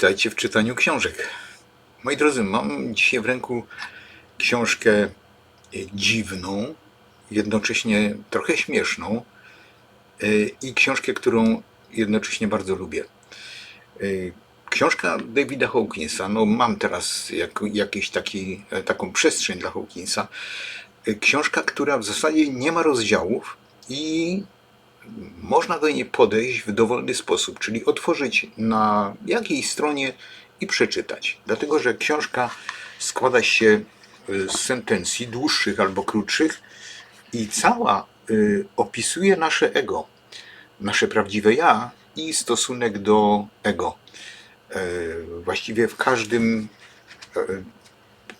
Witajcie w czytaniu książek. Moi drodzy, mam dzisiaj w ręku książkę e, dziwną, jednocześnie trochę śmieszną e, i książkę, którą jednocześnie bardzo lubię. E, Książka Davida Hawkinsa, no mam teraz jak, jakiś taki, taką przestrzeń dla Hawkinsa. Książka, która w zasadzie nie ma rozdziałów i można do niej podejść w dowolny sposób, czyli otworzyć na jakiejś stronie i przeczytać. Dlatego, że książka składa się y, z sentencji dłuższych albo krótszych i cała y, opisuje nasze ego, nasze prawdziwe ja i stosunek do ego. E, Właściwie w każdym,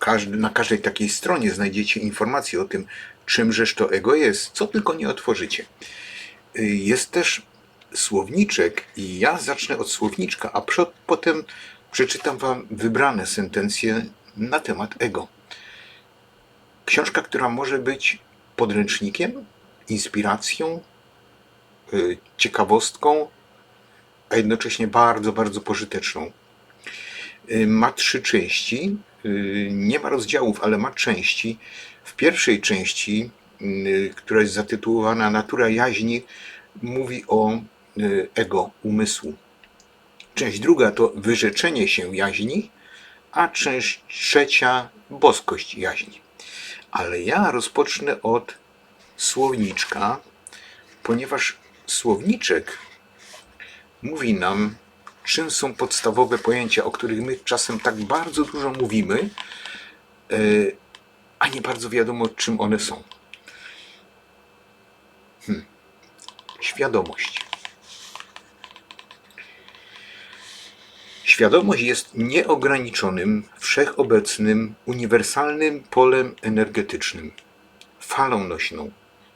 e, na każdej takiej stronie znajdziecie informacje o tym, czymżeż to ego jest, co tylko nie otworzycie. Y, Jest też słowniczek i ja zacznę od słowniczka, a potem przeczytam Wam wybrane sentencje na temat ego. Książka, która może być podręcznikiem, inspiracją, y, ciekawostką, a jednocześnie bardzo, bardzo pożyteczną. Y, Ma trzy części, nie ma rozdziałów, ale ma części. W pierwszej części, która jest zatytułowana Natura jaźni, mówi o y, ego, umysłu. Część druga to wyrzeczenie się jaźni, a część trzecia boskość jaźni. Ale ja rozpocznę od słowniczka, ponieważ słowniczek mówi nam, czym są podstawowe pojęcia, o których my czasem tak bardzo dużo mówimy, y, a nie bardzo wiadomo, czym one są. Świadomość. Świadomość jest nieograniczonym, wszechobecnym, uniwersalnym polem energetycznym, falą nośną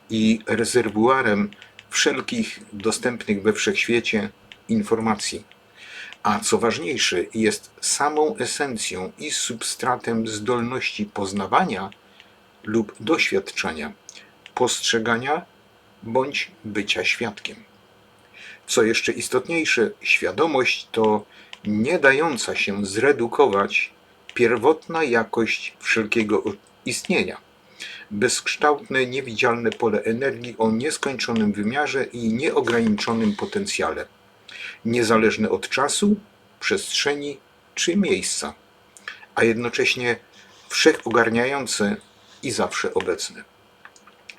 i rezerwuarem wszelkich dostępnych we wszechświecie informacji. A co ważniejsze, jest samą esencją i substratem zdolności poznawania lub doświadczenia, postrzegania bądź bycia świadkiem. Co jeszcze istotniejsze, świadomość to nie dająca się zredukować pierwotna jakość wszelkiego istnienia. Bezkształtne, niewidzialne pole energii o nieskończonym wymiarze i nieograniczonym potencjale, niezależne od czasu, przestrzeni czy miejsca, a jednocześnie wszechogarniające i zawsze obecne.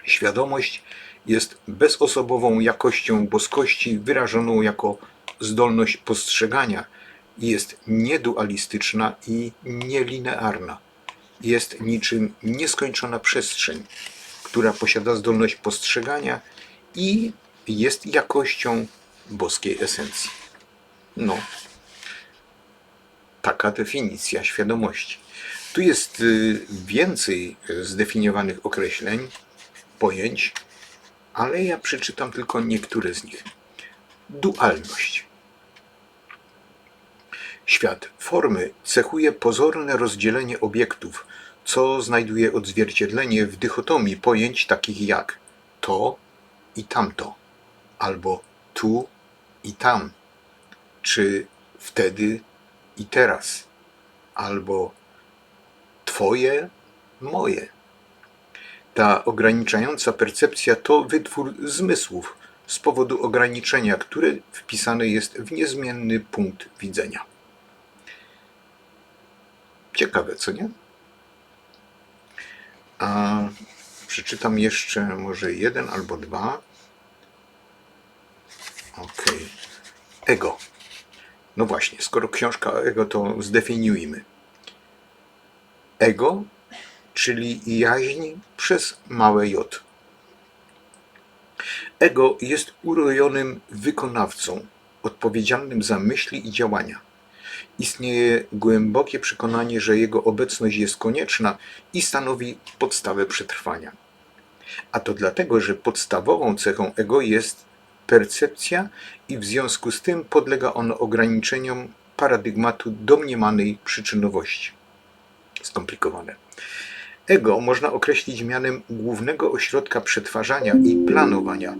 Świadomość jest bezosobową jakością boskości wyrażoną jako zdolność postrzegania i jest niedualistyczna i nielinearna. Jest niczym nieskończona przestrzeń, która posiada zdolność postrzegania i jest jakością boskiej esencji. No, taka definicja świadomości. Tu jest y, więcej zdefiniowanych określeń, pojęć, ale ja przeczytam tylko niektóre z nich. Dualność. Świat formy cechuje pozorne rozdzielenie obiektów, co znajduje odzwierciedlenie w dychotomii pojęć takich jak to i tamto, albo tu i tam, czy wtedy i teraz, albo twoje, moje. Ta ograniczająca percepcja to wytwór zmysłów z powodu ograniczenia, które wpisane jest w niezmienny punkt widzenia. Ciekawe, co nie? A przeczytam jeszcze może jeden albo dwa. Ok. Ego. No właśnie, skoro książka ego, to zdefiniujmy. Ego czyli jaźń przez małe j. Ego jest urojonym wykonawcą, odpowiedzialnym za myśli i działania. Istnieje głębokie przekonanie, że jego obecność jest konieczna i stanowi podstawę przetrwania. A to dlatego, że podstawową cechą ego jest percepcja i w związku z tym podlega ono ograniczeniom paradygmatu domniemanej przyczynowości. Skomplikowane. Ego można określić mianem głównego ośrodka przetwarzania i planowania,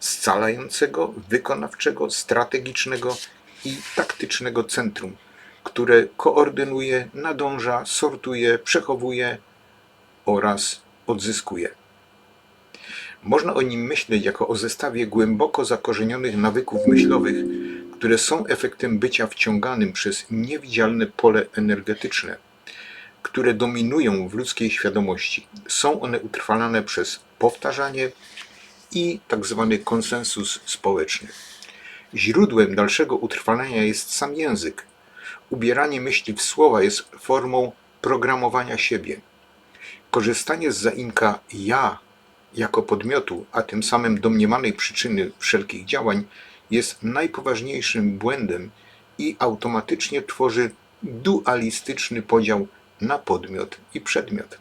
scalającego, wykonawczego, strategicznego i taktycznego centrum, które koordynuje, nadąża, sortuje, przechowuje oraz odzyskuje. Można o nim myśleć jako o zestawie głęboko zakorzenionych nawyków myślowych, które są efektem bycia wciąganym przez niewidzialne pole energetyczne, które dominują w ludzkiej świadomości. Są one utrwalane przez powtarzanie i tak zwany konsensus społeczny. Źródłem dalszego utrwalania jest sam język. Ubieranie myśli w słowa jest formą programowania siebie. Korzystanie z zaimka ja jako podmiotu, a tym samym domniemanej przyczyny wszelkich działań, jest najpoważniejszym błędem i automatycznie tworzy dualistyczny podział na podmiot i przedmiot.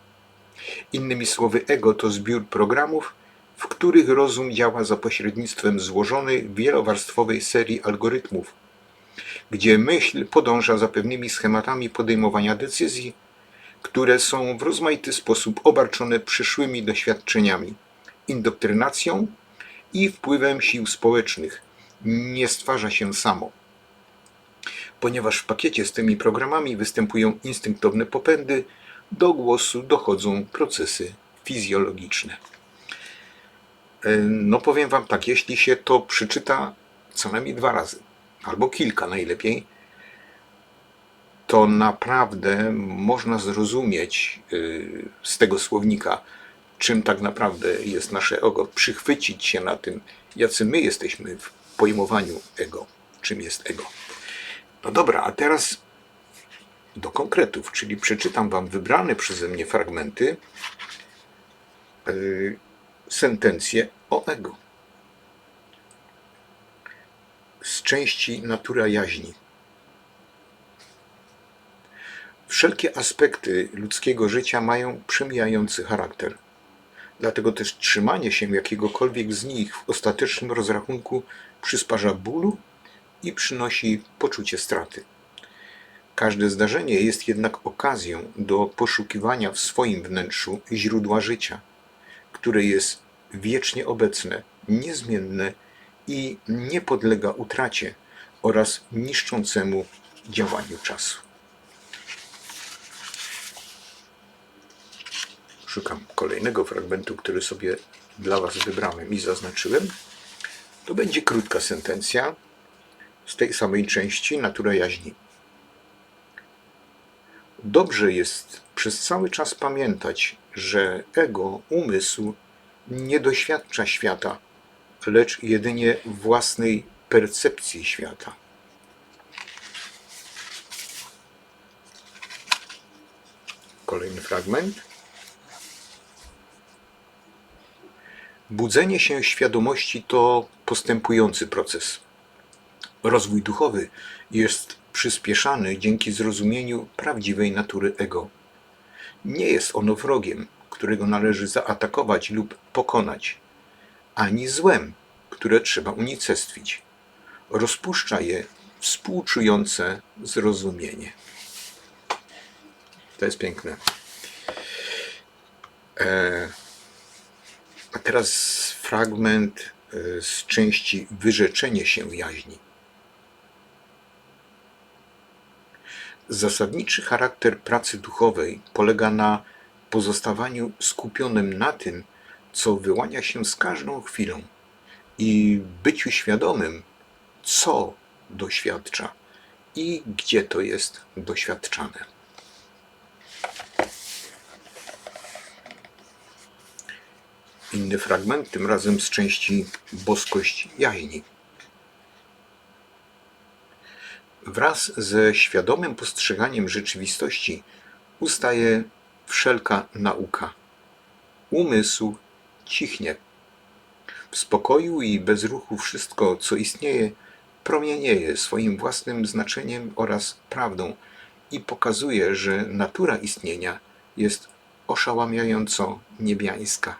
Innymi słowy, ego to zbiór programów, w których rozum działa za pośrednictwem złożonej, wielowarstwowej serii algorytmów, gdzie myśl podąża za pewnymi schematami podejmowania decyzji, które są w rozmaity sposób obarczone przyszłymi doświadczeniami, indoktrynacją i wpływem sił społecznych. Nie stwarza się samo. Ponieważ w pakiecie z tymi programami występują instynktowne popędy, do głosu dochodzą procesy fizjologiczne. E, No powiem Wam tak, jeśli się to przeczyta co najmniej dwa razy, albo kilka najlepiej, to naprawdę można zrozumieć y, z tego słownika, czym tak naprawdę jest nasze ego, przychwycić się na tym, jacy my jesteśmy w pojmowaniu ego, czym jest ego. No dobra, a teraz do konkretów, czyli przeczytam Wam wybrane przeze mnie fragmenty, yy, sentencje o ego. Z części Natura Jaźni. Wszelkie aspekty ludzkiego życia mają przemijający charakter. Dlatego też trzymanie się jakiegokolwiek z nich w ostatecznym rozrachunku przysparza bólu i przynosi poczucie straty. Każde zdarzenie jest jednak okazją do poszukiwania w swoim wnętrzu źródła życia, które jest wiecznie obecne, niezmienne i nie podlega utracie oraz niszczącemu działaniu czasu. Szukam kolejnego fragmentu, który sobie dla Was wybrałem i zaznaczyłem. To będzie krótka sentencja z tej samej części Natura Jaźni. Dobrze jest przez cały czas pamiętać, że ego, umysł, nie doświadcza świata, lecz jedynie własnej percepcji świata. Kolejny fragment. Budzenie się świadomości to postępujący proces. Rozwój duchowy jest przyspieszany dzięki zrozumieniu prawdziwej natury ego. Nie jest ono wrogiem, którego należy zaatakować lub pokonać, ani złem, które trzeba unicestwić. Rozpuszcza je współczujące zrozumienie. To jest piękne. E, a teraz fragment e, z części Wyrzeczenie się jaźni. Zasadniczy charakter pracy duchowej polega na pozostawaniu skupionym na tym, co wyłania się z każdą chwilą i byciu świadomym, co doświadcza i gdzie to jest doświadczane. Inny fragment, tym razem z części Boskość Jajni. Wraz ze świadomym postrzeganiem rzeczywistości ustaje wszelka nauka. Umysł cichnie. W spokoju i bez ruchu wszystko, co istnieje, promienieje swoim własnym znaczeniem oraz prawdą i pokazuje, że natura istnienia jest oszałamiająco niebiańska.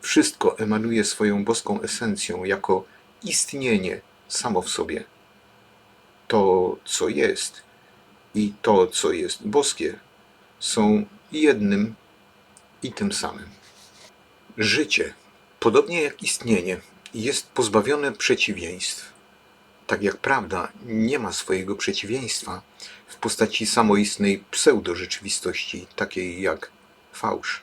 Wszystko emanuje swoją boską esencją jako istnienie samo w sobie. To, co jest i to, co jest boskie, są jednym i tym samym. Życie Podobnie jak istnienie jest pozbawione przeciwieństw, tak jak prawda nie ma swojego przeciwieństwa w postaci samoistnej pseudorzeczywistości, takiej jak fałsz.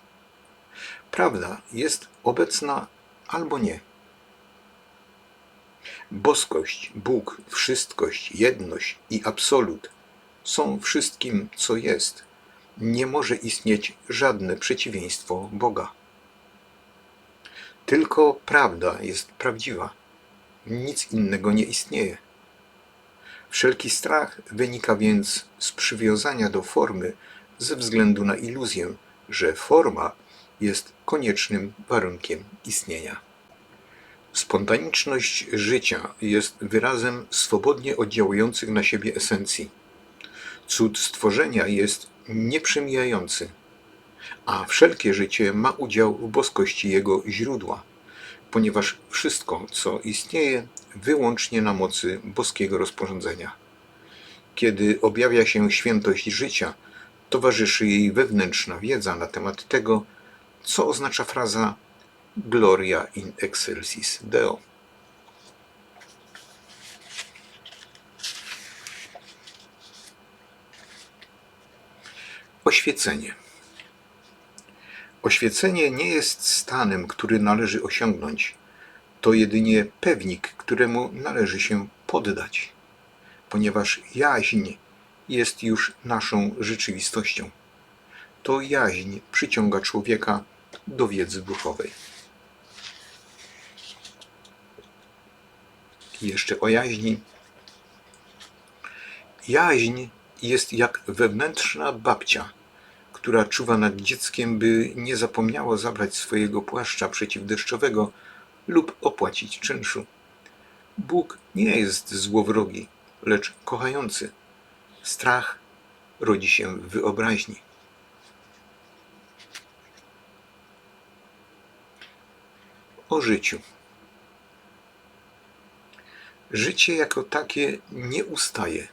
Prawda jest obecna albo nie. Boskość, Bóg, wszystkość, jedność i absolut są wszystkim, co jest. Nie może istnieć żadne przeciwieństwo Boga. Tylko prawda jest prawdziwa. Nic innego nie istnieje. Wszelki strach wynika więc z przywiązania do formy ze względu na iluzję, że forma jest koniecznym warunkiem istnienia. Spontaniczność życia jest wyrazem swobodnie oddziałujących na siebie esencji. Cud stworzenia jest nieprzemijający, a wszelkie życie ma udział w boskości jego źródła, ponieważ wszystko, co istnieje, wyłącznie na mocy boskiego rozporządzenia. Kiedy objawia się świętość życia, towarzyszy jej wewnętrzna wiedza na temat tego, co oznacza fraza Gloria in excelsis Deo. Oświecenie. Oświecenie nie jest stanem, który należy osiągnąć. To jedynie pewnik, któremu należy się poddać, ponieważ jaźń jest już naszą rzeczywistością. To jaźń przyciąga człowieka do wiedzy duchowej. I jeszcze o jaźni. Jaźń jest jak wewnętrzna babcia, która czuwa nad dzieckiem, by nie zapomniało zabrać swojego płaszcza przeciwdeszczowego lub opłacić czynszu. Bóg nie jest złowrogi, lecz kochający. Strach rodzi się w wyobraźni. O życiu. Życie jako takie nie ustaje,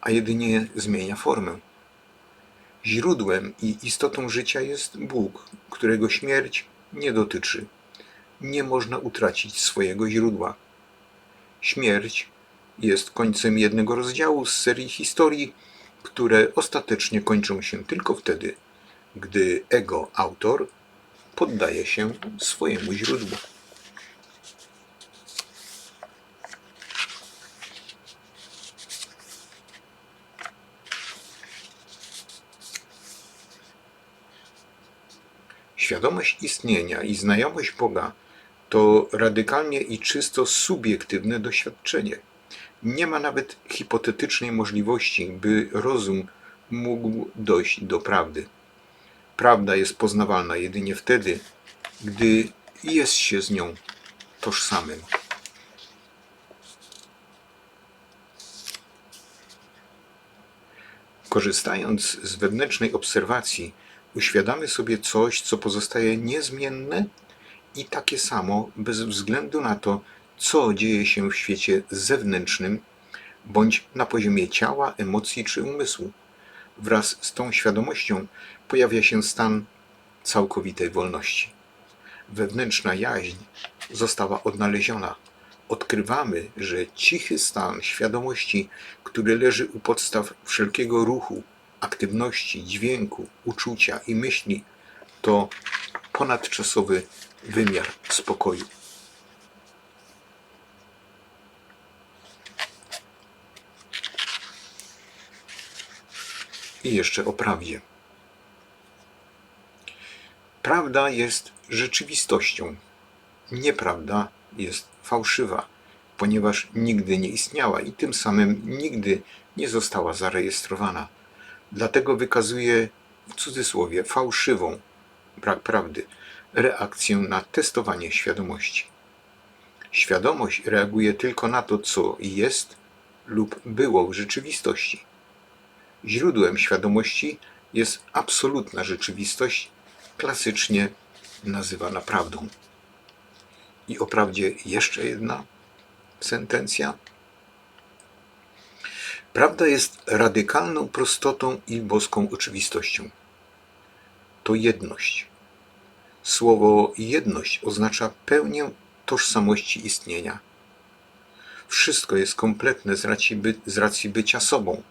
a jedynie zmienia formę. Źródłem i istotą życia jest Bóg, którego śmierć nie dotyczy. Nie można utracić swojego źródła. Śmierć jest końcem jednego rozdziału z serii historii, które ostatecznie kończą się tylko wtedy, gdy ego autor poddaje się swojemu źródłu. Świadomość istnienia i znajomość Boga to radykalnie i czysto subiektywne doświadczenie. Nie ma nawet hipotetycznej możliwości, by rozum mógł dojść do prawdy. Prawda jest poznawalna jedynie wtedy, gdy jest się z nią tożsamym. Korzystając z wewnętrznej obserwacji, uświadamy sobie coś, co pozostaje niezmienne i takie samo bez względu na to, co dzieje się w świecie zewnętrznym bądź na poziomie ciała, emocji czy umysłu. Wraz z tą świadomością pojawia się stan całkowitej wolności. Wewnętrzna jaźń została odnaleziona. Odkrywamy, że cichy stan świadomości, który leży u podstaw wszelkiego ruchu, aktywności, dźwięku, uczucia i myśli, to ponadczasowy wymiar spokoju. I jeszcze o prawdzie. Prawda jest rzeczywistością. Nieprawda jest fałszywa, ponieważ nigdy nie istniała i tym samym nigdy nie została zarejestrowana. Dlatego wykazuje w cudzysłowie fałszywą, brak prawdy, reakcję na testowanie świadomości. Świadomość reaguje tylko na to, co jest lub było w rzeczywistości. Źródłem świadomości jest absolutna rzeczywistość, klasycznie nazywana prawdą. I o prawdzie jeszcze jedna sentencja. Prawda jest radykalną prostotą i boską oczywistością. To jedność. Słowo jedność oznacza pełnię tożsamości istnienia. Wszystko jest kompletne z racji, by, z racji bycia sobą.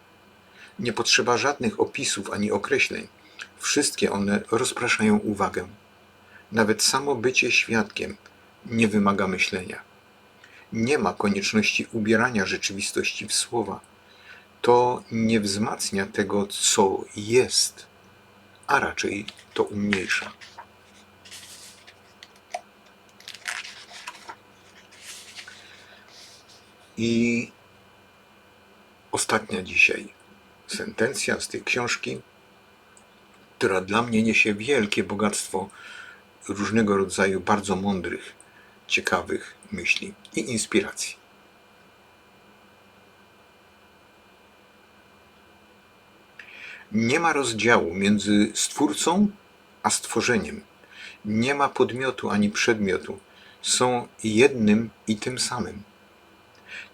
Nie potrzeba żadnych opisów ani określeń. Wszystkie one rozpraszają uwagę. Nawet samo bycie świadkiem nie wymaga myślenia. Nie ma konieczności ubierania rzeczywistości w słowa. To nie wzmacnia tego, co jest, a raczej to umniejsza. I ostatnia dzisiaj sentencja z tej książki, która dla mnie niesie wielkie bogactwo różnego rodzaju bardzo mądrych, ciekawych myśli i inspiracji. Nie ma rozdziału między stwórcą a stworzeniem. Nie ma podmiotu ani przedmiotu. Są jednym i tym samym.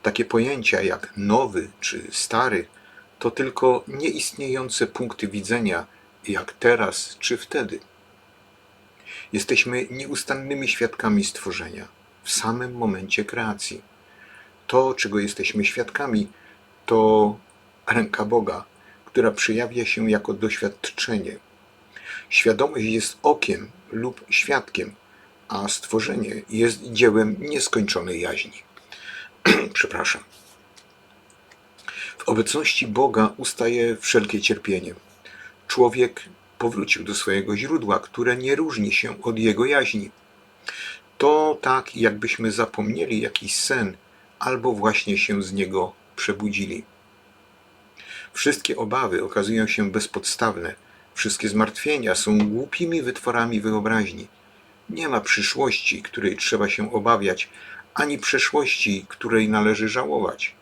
Takie pojęcia jak nowy czy stary to tylko nieistniejące punkty widzenia, jak teraz czy wtedy. Jesteśmy nieustannymi świadkami stworzenia w samym momencie kreacji. To, czego jesteśmy świadkami, to ręka Boga, przejawia się jako doświadczenie. Świadomość jest okiem lub świadkiem, a stworzenie jest dziełem nieskończonej jaźni. Przepraszam. W obecności Boga ustaje wszelkie cierpienie. Człowiek powrócił do swojego źródła, które nie różni się od jego jaźni. To tak, jakbyśmy zapomnieli jakiś sen, albo właśnie się z niego przebudzili. Wszystkie obawy okazują się bezpodstawne, wszystkie zmartwienia są głupimi wytworami wyobraźni. Nie ma przyszłości, której trzeba się obawiać, ani przeszłości, której należy żałować.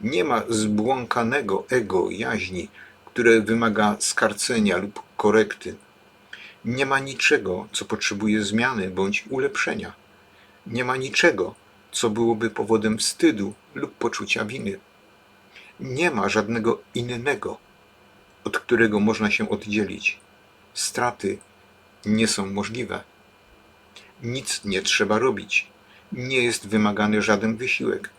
Nie ma zbłąkanego ego jaźni, które wymaga skarcenia lub korekty. Nie ma niczego, co potrzebuje zmiany bądź ulepszenia. Nie ma niczego, co byłoby powodem wstydu lub poczucia winy. Nie ma żadnego innego, od którego można się oddzielić. Straty nie są możliwe. Nic nie trzeba robić. Nie jest wymagany żaden wysiłek,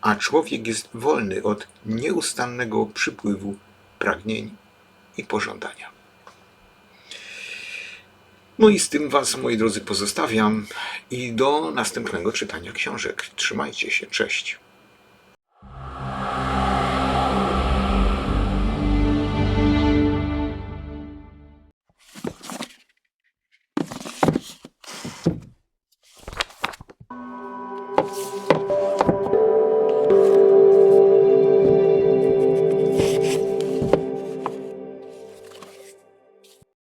a człowiek jest wolny od nieustannego przypływu pragnień i pożądania. No i z tym Was, moi drodzy, pozostawiam i do następnego czytania książek. Trzymajcie się, cześć.